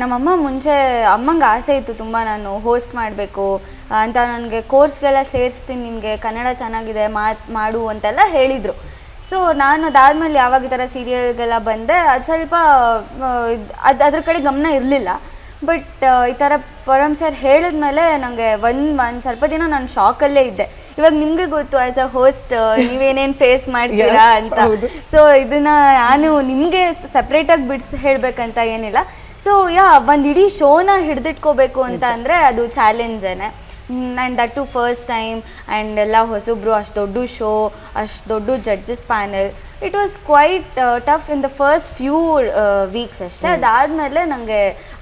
ನಮ್ಮಮ್ಮ ಮುಂಚೆ ಅಮ್ಮಂಗೆ ಆಸೆ ಇತ್ತು ತುಂಬ ನಾನು ಹೋಸ್ಟ್ ಮಾಡಬೇಕು ಅಂತ ನನಗೆ ಕೋರ್ಸ್ಗೆಲ್ಲ ಸೇರಿಸ್ತೀನಿ ನಿಮಗೆ ಕನ್ನಡ ಚೆನ್ನಾಗಿದೆ ಮಾತ್ ಮಾಡು ಅಂತೆಲ್ಲ ಹೇಳಿದರು. ಸೊ ನಾನು ಅದಾದಮೇಲೆ ಯಾವಾಗ ಈ ಥರ ಸೀರಿಯಲ್ಗೆಲ್ಲ ಬಂದೆ ಅದು ಸ್ವಲ್ಪ ಅದು ಅದ್ರ ಕಡೆ ಗಮನ ಇರಲಿಲ್ಲ. ಬಟ್ ಈ ಥರ ಪರಮ್ ಸರ್ ಹೇಳಿದ್ಮೇಲೆ ನನಗೆ ಒಂದು ಒಂದು ಸ್ವಲ್ಪ ದಿನ ನಾನು ಶಾಕಲ್ಲೇ ಇದ್ದೆ. ಇವಾಗ ನಿಮಗೆ ಗೊತ್ತು ಆ್ಯಸ್ ಅ ಹೋಸ್ಟ್ ನೀವೇನೇನು ಫೇಸ್ ಮಾಡ್ತೀರಾ ಅಂತ. ಸೊ ಇದನ್ನ ನಾನು ನಿಮಗೆ ಸಪ್ರೇಟಾಗಿ ಬಿಡಿಸಿ ಹೇಳಬೇಕಂತ ಏನಿಲ್ಲ. ಸೊ ಯಾ ಒಂದು ಇಡೀ ಶೋನ ಹಿಡಿದಿಟ್ಕೋಬೇಕು ಅಂತ ಅಂದರೆ ಅದು ಚಾಲೆಂಜೇನೆ. And that too first time and ಎಲ್ಲ ಹೊಸಬ್ರು ಅಷ್ಟು ದೊಡ್ಡ ಶೋ ಅಷ್ಟು ದೊಡ್ಡ judges panel it was quite tough in the first few weeks ಅಷ್ಟೇ. ಅದಾದಮೇಲೆ ನನಗೆ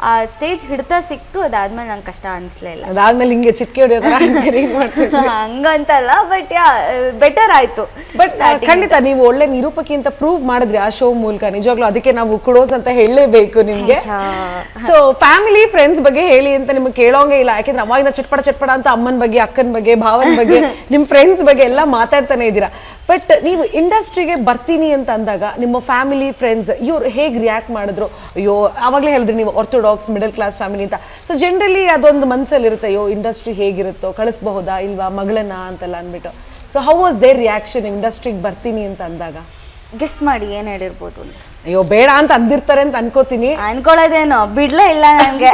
ಆ ಸ್ಟೇಜ್ ಹಿಡ್ತಾ ಸಿಕ್ತು ಅದಾದ್ಮೇಲೆ ನಂಗೆ ಕಷ್ಟ ಅನಿಸ್ಲೇ ಇಲ್ಲ. ಅದಾದ್ಮೇಲೆ ಹಿಂಗೆ ಚಿಟ್ಕೆ. ಹಂಗಂತಲ್ಲ ಬಟ್ ಯಾ ಬೆಟರ್ ಆಯ್ತು. ಬಟ್ ಖಂಡಿತ ನೀವು ಒಳ್ಳೆ ನಿರೂಪಕಿ ಅಂತ ಪ್ರೂವ್ ಮಾಡಿದ್ರಿ ಆ ಶೋ ಮೂಲಕ. ನಿಜವಾಗ್ಲೂ ಅದಕ್ಕೆ ನಾವು ಕುಡೋಸ್ ಅಂತ ಹೇಳಲೇಬೇಕು ನಿಮ್ಗೆ. ಸೊ ಫ್ಯಾಮಿಲಿ ಫ್ರೆಂಡ್ಸ್ ಬಗ್ಗೆ ಹೇಳಿ ಅಂತ ನಿಮ್ಗೆ ಕೇಳೋಂಗೆ ಇಲ್ಲ. ಯಾಕೆಂದ್ರೆ ಅವಾಗಿನ ಚಟ್ಪಡ ಚಟ್ಪಡ ಅಂತ ಅಮ್ಮನ ಬಗ್ಗೆ ಅಕ್ಕನ ಬಗ್ಗೆ ಭಾವನ ಬಗ್ಗೆ ನಿಮ್ ಫ್ರೆಂಡ್ಸ್ ಬಗ್ಗೆ ಎಲ್ಲ ಮಾತಾಡ್ತಾನೆ ಇದ್ದೀರಾ. ಬಟ್ ನೀವು ಇಂಡಸ್ಟ್ರಿಗೆ ಬರ್ತೀನಿ ಅಂತ ಅಂದಾಗ ನಿಮ್ಮ ಫ್ಯಾಮಿಲಿ ಫ್ರೆಂಡ್ಸ್ ಇವ್ರು ಹೇಗೆ ರಿಯಾಕ್ಟ್ ಮಾಡಿದ್ರು? ಅಯ್ಯೋ ಆವಾಗಲೇ ಹೇಳಿದ್ರಿ ನೀವು ಆರ್ಥೋಡಾಕ್ಸ್ ಮಿಡಲ್ ಕ್ಲಾಸ್ ಫ್ಯಾಮಿಲಿ ಅಂತ. ಸೊ ಜನರಲಿ ಅದೊಂದು ಮನಸ್ಸಲ್ಲಿ ಇರುತ್ತೆ ಅಯ್ಯೋ ಇಂಡಸ್ಟ್ರಿ ಹೇಗಿರುತ್ತೋ ಕಳಿಸ್ಬಹುದಾ ಇಲ್ವಾ ಮಗಳನ್ನ ಅಂತೆಲ್ಲ ಅಂದ್ಬಿಟ್ಟು. So how was their reaction ಇಂಡಸ್ಟ್ರಿಗೆ ಬರ್ತೀನಿ ಅಂತ ಅಂದಾಗ? ಗೆಸ್ ಮಾಡಿ ಏನು ಹೇಳಿರ್ಬೋದು ಅಂತ. ಅಯ್ಯೋ ಬೇಡ ಅಂತ ಅಂದಿರ್ತಾರೆ ಅಂತ ಅನ್ಕೋತೀನಿ. ಅನ್ಕೊಳ್ಳೋದೇನೋ ಬಿಡ್ಲೇ ಇಲ್ಲ ನನಗೆ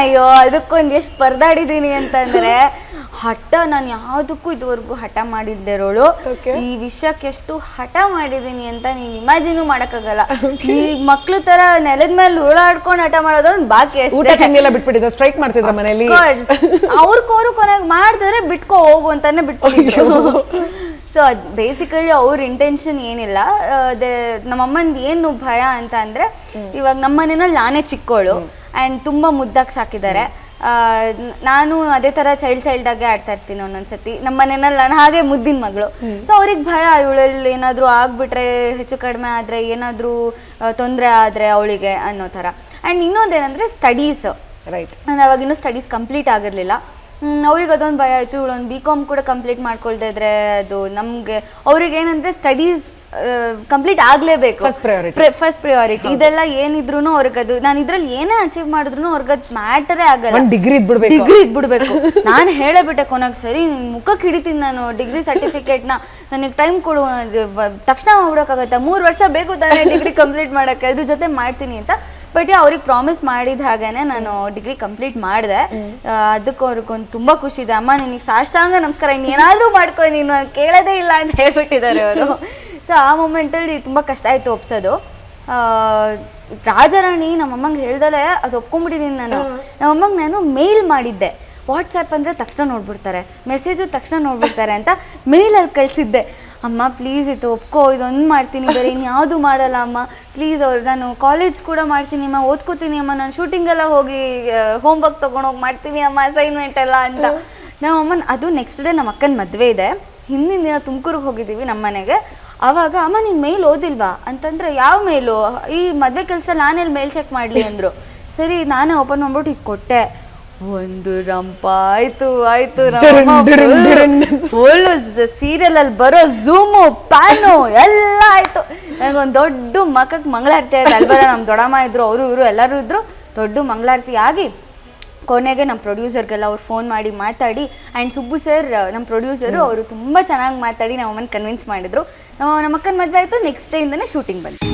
ಅಯ್ಯೋ ಅದಕ್ಕೊಂದು ಎಷ್ಟು ಪರದಾಡಿದ್ದೀನಿ ಅಂತಂದ್ರೆ ಹಠ ನಾನು ಯಾವುದಕ್ಕೂ ಇದುವರೆಗೂ ಹಠ ಮಾಡಿಲ್ದಿರೋಳು. Okay. ಈ ವಿಷಯಕ್ಕೆ ಎಷ್ಟು ಹಠ ಮಾಡಿದ್ದೀನಿ ಅಂತ ನೀವು ಇಮ್ಯಾಜಿನು ಮಾಡಕ್ಕಾಗಲ್ಲ. ಈ ಮಕ್ಳು ತರ ನೆಲದ ಮೇಲೆ ಉರುಳಾಡ್ಕೊಂಡು ಹಠ ಮಾಡೋದೊಂದು ಬಾಕಿ ಅಷ್ಟೇ. ಸ್ಟ್ರೈಕ್ ಮಾಡ್ತಿದ್ರ ಮನೇಲಿ ಕೋರು ಕೊನೆಗೆ ಮಾಡಿದ್ರೆ ಬಿಟ್ಕೋ ಹೋಗು ಅಂತಾನೆ ಬಿಟ್ಕೊಂಡು ಸೊ ಅದು ಬೇಸಿಕಲಿ ಅವ್ರ ಇಂಟೆನ್ಷನ್ ಏನಿಲ್ಲ. ಅದೇ ನಮ್ಮಮ್ಮಂದು ಏನು ಭಯ ಅಂತ ಅಂದ್ರೆ ಇವಾಗ ನಮ್ಮ ಮನೆಯಲ್ಲಿ ನಾನೇ ಚಿಕ್ಕೋಳು. ಆ್ಯಂಡ್ ತುಂಬ ಮುದ್ದಾಗಿ ಸಾಕಿದ್ದಾರೆ. ನಾನು ಅದೇ ಥರ ಚೈಲ್ಡ್ ಚೈಲ್ಡ್ ಆಗಿ ಆಡ್ತಾ ಇರ್ತೀನಿ ಒಂದೊಂದ್ಸತಿ ನಮ್ಮ ಮನೆಯಲ್ಲಿ ನಾನು ಹಾಗೆ ಮುದ್ದಿನ ಮಗಳು. ಸೊ ಅವ್ರಿಗೆ ಭಯ ಇವಳಲ್ಲಿ ಏನಾದರೂ ಆಗ್ಬಿಟ್ರೆ ಹೆಚ್ಚು ಕಡಿಮೆ ಆದರೆ ಏನಾದರೂ ತೊಂದರೆ ಆದರೆ ಅವಳಿಗೆ ಅನ್ನೋ ಥರ ಆ್ಯಂಡ್ ಇನ್ನೊಂದೇನಂದ್ರೆ ಸ್ಟಡೀಸ್ ರೈಟ್ ನಾನು ಅವಾಗಿನ್ನೂ ಸ್ಟಡೀಸ್ ಕಂಪ್ಲೀಟ್ ಆಗಿರಲಿಲ್ಲ. ಅವ್ರಿಗೆ ಅದೊಂದು ಭಯ ಆಯಿತು. ಇವಳೊಂದು ಬಿ ಕಾಮ್ ಕೂಡ ಕಂಪ್ಲೀಟ್ ಮಾಡ್ಕೊಳ್ತಾ ಇದ್ರೆ ಅದು ನಮಗೆ ಅವ್ರಿಗೆ ಏನಂದರೆ ಸ್ಟಡೀಸ್ ಕಂಪ್ಲೀಟ್ ಆಗಲೇಬೇಕು. ಫಸ್ಟ್ ಪ್ರಿಯಾರಿಟಿ ಇದೆಲ್ಲ ಏನಿದ್ರು ಅವ್ರಿಗೆ ಅದು ನಾನು ಇದ್ರಲ್ಲಿ ಏನೇ ಅಚೀವ್ ಮಾಡಿದ್ರು ಅವ್ರಿಗೆ ಅದು ಮ್ಯಾಟರೇ ಆಗಲ್ಲ. ಡಿಗ್ರಿ ಇದ್ಬಿಡ್ಬೇಕು. ಡಿಗ್ರಿ ಇದ್ಬಿಡ್ಬೇಕು. ನಾನು ಹೇಳಬಿಟ್ಟೆ ಕೊನೆಗೆ ಸರಿ ಮುಖಕ್ಕೆ ಹಿಡಿತೀನಿ ನಾನು ಡಿಗ್ರಿ ಸರ್ಟಿಫಿಕೇಟ್ನ ನನಗೆ ಟೈಮ್ ಕೊಡು ತಕ್ಷಣ ಮಾಡ್ಬಿಡೋಕ್ಕಾಗತ್ತಾ ಮೂರು ವರ್ಷ ಬೇಕು ತಾನೇ ಡಿಗ್ರಿ ಕಂಪ್ಲೀಟ್ ಮಾಡೋಕ್ಕೆ. ಅದ್ರ ಜೊತೆ ಮಾಡ್ತೀನಿ ಅಂತ. ಬಟ್ ಅವ್ರಿಗೆ ಪ್ರಾಮಿಸ್ ಮಾಡಿದ ಹಾಗೇನೆ ನಾನು ಡಿಗ್ರಿ ಕಂಪ್ಲೀಟ್ ಮಾಡಿದೆ. ಅದಕ್ಕೆ ಅವ್ರಿಗೊಂದು ತುಂಬ ಖುಷಿ ಇದೆ. ಅಮ್ಮ ನಿನಗೆ ಸಾಷ್ಟಾಂಗ ನಮಸ್ಕಾರ. ಇನ್ನೇನಾದರೂ ಮಾಡ್ಕೊ ನೀನು ಕೇಳೋದೇ ಇಲ್ಲ ಅಂತ ಹೇಳ್ಬಿಟ್ಟಿದ್ದಾರೆ ಅವರು. ಸೊ ಆ ಮೂಮೆಂಟಲ್ಲಿ ತುಂಬ ಕಷ್ಟ ಆಯಿತು ಒಪ್ಸೋದು. ರಾಜಾರಾಣಿ ನಮ್ಮಮ್ಮಂಗೆ ಹೇಳ್ದಲೆ ಅದು ಒಪ್ಕೊಂಡ್ಬಿಟ್ಟಿದ್ದೀನಿ ನಾನು. ನಮ್ಮಮ್ಮಂಗೆ ನಾನು ಮೇಲ್ ಮಾಡಿದ್ದೆ. ವಾಟ್ಸಪ್ ಅಂದರೆ ತಕ್ಷಣ ನೋಡ್ಬಿಡ್ತಾರೆ. ಮೆಸೇಜು ತಕ್ಷಣ ನೋಡ್ಬಿಡ್ತಾರೆ ಅಂತ ಮೇಲಲ್ಲಿ ಕಳಿಸಿದ್ದೆ. ಅಮ್ಮ ಪ್ಲೀಸ್ ಇತ್ತು ಒಪ್ಕೋ ಇದೊಂದು ಮಾಡ್ತೀನಿ ಬೇರೆ ಇನ್ಯಾವುದು ಮಾಡಲ್ಲ ಅಮ್ಮ. ಪ್ಲೀಸ್ ಅವ್ರು ನಾನು ಕಾಲೇಜ್ ಕೂಡ ಮಾಡ್ತೀನಿ ಅಮ್ಮ ಓದ್ಕೋತೀನಿ ಅಮ್ಮ. ನಾನು ಶೂಟಿಂಗೆಲ್ಲ ಹೋಗಿ ಹೋಮ್ವರ್ಕ್ ತೊಗೊಂಡೋಗಿ ಮಾಡ್ತೀನಿ ಅಮ್ಮ ಅಸೈನ್ಮೆಂಟ್ ಎಲ್ಲ ಅಂತ. ನಮ್ಮಮ್ಮನ ಅದು ನೆಕ್ಸ್ಟ್ ಡೇ ನಮ್ಮ ಅಕ್ಕನ ಮದುವೆ ಇದೆ. ಹಿಂದಿನ ದಿನ ತುಮಕೂರಿಗೆ ಹೋಗಿದ್ದೀವಿ ನಮ್ಮ ಮನೆಗೆ ಆವಾಗ ಅಮ್ಮ ನಿನ್ ಮೇಲ್ ಓದಿಲ್ವಾ? ಅಂತಂದ್ರೆ ಯಾವ ಮೇಲು ಈ ಮದುವೆ ಕೆಲಸ ನಾನೆಲ್ಲಿ ಮೇಲ್ ಚೆಕ್ ಮಾಡಲಿ? ಅಂದರು. ಸರಿ ನಾನೇ ಓಪನ್ ಮಾಡ್ಬಿಟ್ಟು ಈಗ ಕೊಟ್ಟೆ. ಒಂದು ರಂಪ. ಆಯ್ತು ಆಯ್ತು ಫುಲ್ ಸೀರಿಯಲ್ ಅಲ್ಲಿ ಬರೋ ಝೂಮು ಪ್ಯಾನು ಎಲ್ಲ ಆಯ್ತು. ನನಗೊಂದು ದೊಡ್ಡ ಮಕ್ಕಕ್ಕೆ ಮಂಗಳಾರತಿ ಆಯ್ತು. ಅಲ್ಬರ ನಮ್ಮ ದೊಡ್ಡಮ್ಮ ಇದ್ರು ಅವರು ಇವರು ಎಲ್ಲರೂ ಇದ್ರು. ದೊಡ್ಡ ಮಂಗಳಾರತಿ ಆಗಿ ಕೊನೆಗೆ ನಮ್ಮ ಪ್ರೊಡ್ಯೂಸರ್ಗೆಲ್ಲ ಅವ್ರು ಫೋನ್ ಮಾಡಿ ಮಾತಾಡಿ ಆ್ಯಂಡ್ ಸುಬ್ಬು ಸರ್ ನಮ್ಮ ಪ್ರೊಡ್ಯೂಸರು ಅವರು ತುಂಬ ಚೆನ್ನಾಗಿ ಮಾತಾಡಿ ನಮ್ಮ ಅಮ್ಮನ ಕನ್ವಿನ್ಸ್ ಮಾಡಿದ್ರು. ನಮ್ಮ ಅಕ್ಕನ ಮದುವೆ ಆಯಿತು ನೆಕ್ಸ್ಟ್ ಡೇಯಿಂದನೇ ಶೂಟಿಂಗ್ ಬಂತು.